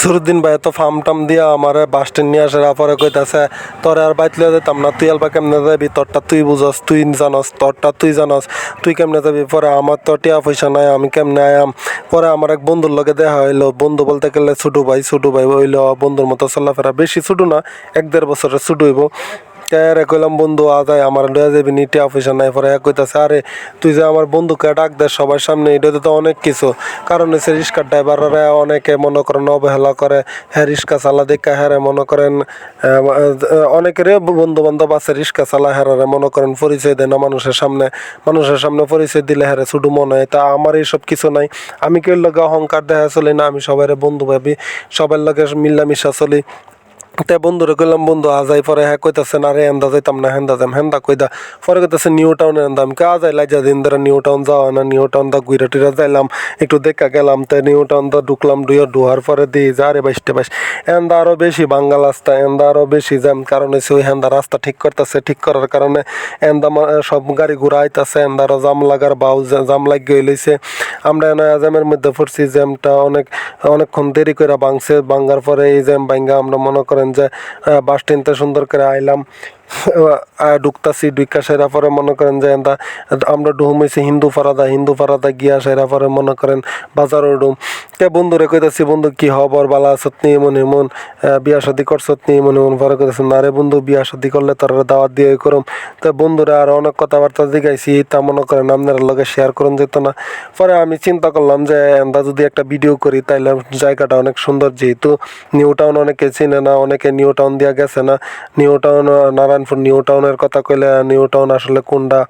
সুরুদ্দিন ভাই তো ফার্ম টাম দিয়া আমার বাস স্ট্যান্ড নিয়ে আসার পরে কইতাছে, তোরে আর বাইত লিয়ে যেতাম না, তুই আলবা কেমনে যাবি? তোরটা তুই বুঝস, তুই জানস, তোরটা তুই জানস, তুই কেমনে যাবি? পরে আমার তো টিয়া পয়সা নাই, আমি কেমনে আয়াম? পরে আমার এক বন্ধুর লগে দেখা হইল, বন্ধু বলতে গেলে ছোটো ভাই ছোটো ভাই হইল, বন্ধুর মতো চলাফেরা বেশি ছোটো না, এক দেড় বছরের ছোটো হইব। রে কইলাম, বন্ধু আদায় আমার লয়ে যাবি নি টিয়া পয়সা নাই পরে। এক কইতাছে, আরে, তুই যে আমার বন্ধুকে ডাক দে সবার সামনে এটাতে তো অনেক কিছু। কারণ হচ্ছে রিক্সার ড্রাইভাররা অনেকে মনে করেন অবহেলা করে হ্যাঁ রিক্সা চালা দেখা হ্যাঁ মনে করেন অনেকেরই বন্ধু বান্ধব আছে রিক্সা চালা হ্যাঁ মনে করেন পরিচয় দেয় না মানুষের সামনে। মানুষের সামনে পরিচয় দিলে হ্যাঁ ছুটু মনে হয়। তা আমার এইসব কিছু নাই। আমি কেউ লগে অহংকার দেখা চলি না, আমি সবাই বন্ধু ভাবি, সবার লগে মিল্লামিশা চলি। তে বন্ধুরে কইলাম, বন্ধু আজাই পরে হ্যাঁ কইতাছে না রে এন্দা যাইতাম না, হেন্দা যাম হেন্দা কইদা। পরে কইতাছে, নিউ টাউনে এন্দা আমি কে আজাই লাইজা দিন ধরে নিউ টাউন যাওয়া না, নিউ টাউন দা গুইরা টুইরা যাইলাম, একটু দেখা গেলাম, তে নিউ টাউন দা ঢুকলাম ডুইয়া ডুহার পরে দিই, যা রে বাইশটে বাইশ। এন্দা আরও বেশি বাঙ্গাল রাস্তা এন্দা আরও বেশি জ্যাম, কারণ হচ্ছে ওই হেন্দা রাস্তা ঠিক করতেছে, ঠিক করার কারণে এন্দা মা- সব গাড়ি ঘোড়া আইতাছে এন্দা আরও জাম লাগার বাউ জাম লাগিয়ে লইছে। আমরা জ্যামের মধ্যে পড়ছি, জ্যামটা অনেক, অনেকক্ষণ দেরি করে ভাঙছে, ভাঙ্গার পরে এই জ্যাম ভাঙ্গা আমরা মনে করেন যে বাস ট্রেনটা সুন্দর করে আইলাম। ঢুকতাছি ঢুকা সেরা পরে মনে করেন যে এন্দা আমরা ডুম হয়েছি হিন্দু ফারাদা হিন্দু ফারাদা গিয়া সেরা পরে মনে করেন বাজারও ডুম কে বন্ধুরে কইতাছি, বন্ধু, কি খবর? বালা আছত নি মন মন বিয়া শাদি করছত নি মনে মন পরে কইতাছি, না রে বন্ধু, বিয়া শাদি করলে তোর দাওয়াত দিয়ে করম। তো বন্ধুরা আর অনেক কথাবার্তা জিগাইছি, তা মনে করেন আপনার লগে শেয়ার করুন যেত না। পরে আমি চিন্তা করলাম যে এন্দা যদি একটা ভিডিও করি, তাইলে জায়গাটা অনেক সুন্দর যেহেতু। নিউ টাউন অনেকে চিনে না, অনেকে নিউ টাউন দিয়া গেছে না। নিউ টাউন নারায়ণপুর নিউ টাউনের কথা কইলে নিউ টাউন আসলে কোনটা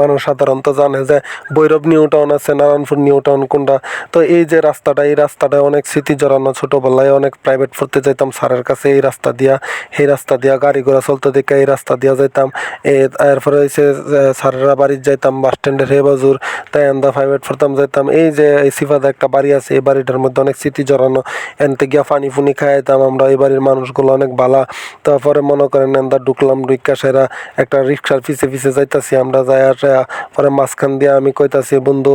মানুষ সাধারণত জানে যে ভৈরব নিউ টাউন আছে, নারায়ণপুর নিউ টাউন কোনটা। তো এই যে রাস্তাটা, এই রাস্তাটা অনেক স্মৃতি জড়ানো ছোটবেলায়। অনেক প্রাইভেট পড়তে যাইতাম স্যারের কাছে এই রাস্তা দিয়া, এই রাস্তা দিয়া গাড়ি ঘোড়া চলতে দেখে এই রাস্তা দিয়া যাইতাম। এরপরে হয়েছে স্যারেরা বাড়ির যাইতাম, বাস স্ট্যান্ডের হে বাজুর, তাই আন্দা প্রাইভেট পড়তাম, যাইতাম। এই যে এই সিফাদা একটা বাড়ি আছে, এই বাড়িটার মধ্যে অনেক স্মৃতি জড়ানো। এনতে গিয়া পানি ফুনি খাইতাম আমরা, এই বাড়ির মানুষগুলো অনেক ভালা তারপরে মনে করেন এন্দা ঢুকলাম ঢুকা সেরা একটা রিক্সার পিছে পিছে যাইতাছি আমরা, যাই আসে, পরে মাঝখান দিয়ে আমি কইতাছি, বন্ধু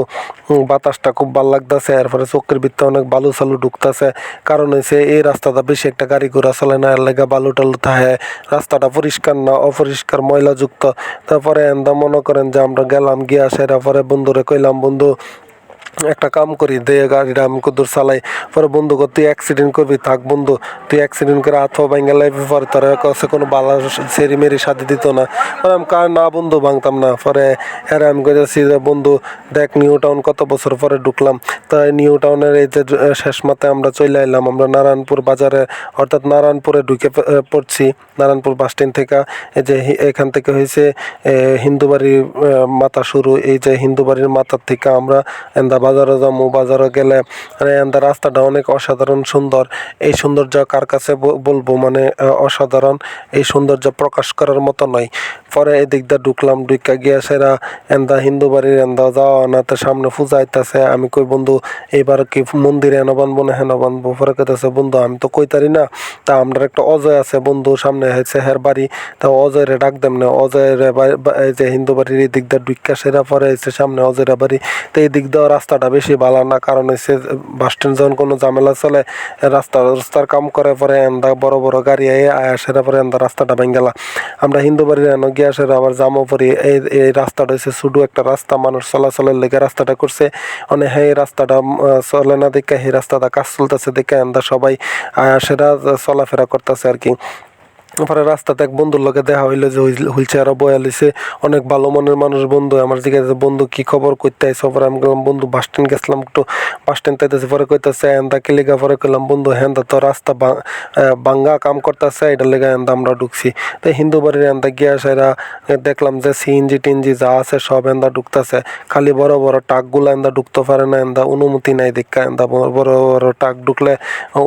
বাতাসটা খুব ভালো লাগতেছে, এরপরে চোখের ভিতরে অনেক বালু সালু ঢুকতেছে, কারণ হয়েছে এই রাস্তাটা বেশি একটা গাড়ি ঘোড়া চলে না, এর লেগে বালু টালু থাকে, রাস্তাটা পরিষ্কার না, অপরিষ্কার, ময়লাযুক্ত। তারপরে এন্দা মনে করেন যে আমরা গেলাম, গিয়া সেরা পরে বন্ধুরে কইলাম, বন্ধু একটা কাম করি, দে গাড়িটা আমি কদূর চালাই, পরে বন্ধু কর তুই অ্যাক্সিডেন্ট করবি, থাক বন্ধু, তুই অ্যাক্সিডেন্ট করে পা ভাঙ্গা লাইফে পরে তোর কাছে কোনো বালা সেরি মেরি সাথে দিত না। পরে আমি কার না বন্ধু ভাঙতাম না, পরে এর আমি কইতেছি যে, বন্ধু, দেখ নিউ টাউন কত বছর পরে ঢুকলাম, তাই নিউ টাউনের এই যে শেষ মাথায় আমরা চলে এলাম আমরা নারায়ণপুর বাজারে, অর্থাৎ নারায়ণপুরে ঢুকে পড়ছি, নারায়ণপুর বাস স্ট্যান্ড থেকে, এই যে এখান থেকে হয়েছে হিন্দু বাড়ির মাথা শুরু, এই যে হিন্দু বাড়ির মাথার থেকে আমরা বাজারে যাব, বাজারে গেলে মানে রাস্তাটা অনেক অসাধারণ সুন্দর। এই সৌন্দর্য কার কাছে বলব? মানে অসাধারণ। এই সৌন্দর্য প্রকাশ করার মতো নয়। পরে এদিক দিয়ে ঢুকলাম ঢুকা গিয়া সেরা এন্দা হিন্দু বাড়ির এন্দা যাওয়া না আনাতে সামনে পূজা আইতাছে। আমি কই, বন্ধু, এইবার কি মন্দিরে এনে বানবো না হেন বানবো? পরে কইতাছে, বন্ধু, আমি তো কইতারি না। তা আমরা একটা অজয় আছে, বন্ধু, সামনে হয়েছে হের বাড়ি। তা অজয়রে ডাক দেম না। অজয় রে যে হিন্দু বাড়ির এই দিক দিয়ে ঢুকা সেরা পরে হয়েছে সামনে অজয়ের বাড়ি। তো এই দিক দিয়ে রাস্তাটা বেশি ভালো না, কারণ হচ্ছে বাস স্ট্যান্ড যখন কোনো ঝামেলা চলে, রাস্তা রাস্তার কাম করে পরে এন্দা বড় বড় গাড়ি আয়ে আয়া সেরা পরে এন্দা রাস্তাটা ভেঙ্গেলা আমরা হিন্দু বাড়ির এনে গিয়া সেরা আবার জামো পরি, এই এই রাস্তাটা হচ্ছে শুধু একটা রাস্তা, মানুষ চলাচলের লেগে রাস্তাটা করছে। মানে হ্যাঁ এই রাস্তাটা চলে না দেখে এই রাস্তাটা কাজ চলতেছে দেখে এন্দা সবাই আয়া সেরা চলাফেরা করতেছে আর কি। পরে রাস্তাতে এক বন্ধুর লোকে দেখা হইল যে হুইল চেয়ারও বয়া লইছে অনেক ভালো মনের মানুষ বন্ধু। আমার জিজ্ঞাসা বন্ধু, কি খবর করতে আইসো পরে আমি গেলাম বন্ধু বাস স্ট্যান্ড গেছিলাম একটু। বাস স্ট্যান্ড তাইতেছে পরে কইতেছে, এন্দা কে লেগা? পরে কইলাম, বন্ধু হেন্দা তো রাস্তা বাঙ্গা কাম করতেছে। এটা লেগা এন্দা আমরা ঢুকছি। তো হিন্দু বাড়ির এন্দা গিয়া সেরা দেখলাম যে সিএনজি টিনজি যা আছে সব এন্দা ঢুকতেছে। খালি বড় বড় টাকগুলো এন্দা ঢুকতে পারে না। এন্দা অনুমতি নাই দেখা। এন্দা বড় বড় টাক ঢুকলে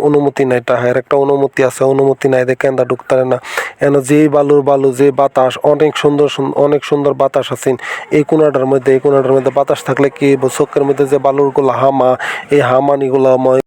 অনুমতি নাই। টাহের একটা অনুমতি আছে। অনুমতি নাই দেখে এন্দা ঢুকতে পারে না। এন যে বালুর বালু, যে বাতাস, অনেক সুন্দর সুন- অনেক সুন্দর বাতাস আছেন এই কোনাটার মধ্যে, এই কোনাটার মধ্যে বাতাস থাকলে কি চোখের মধ্যে যে বালুরগুলো হামা, এই হামানিগুলা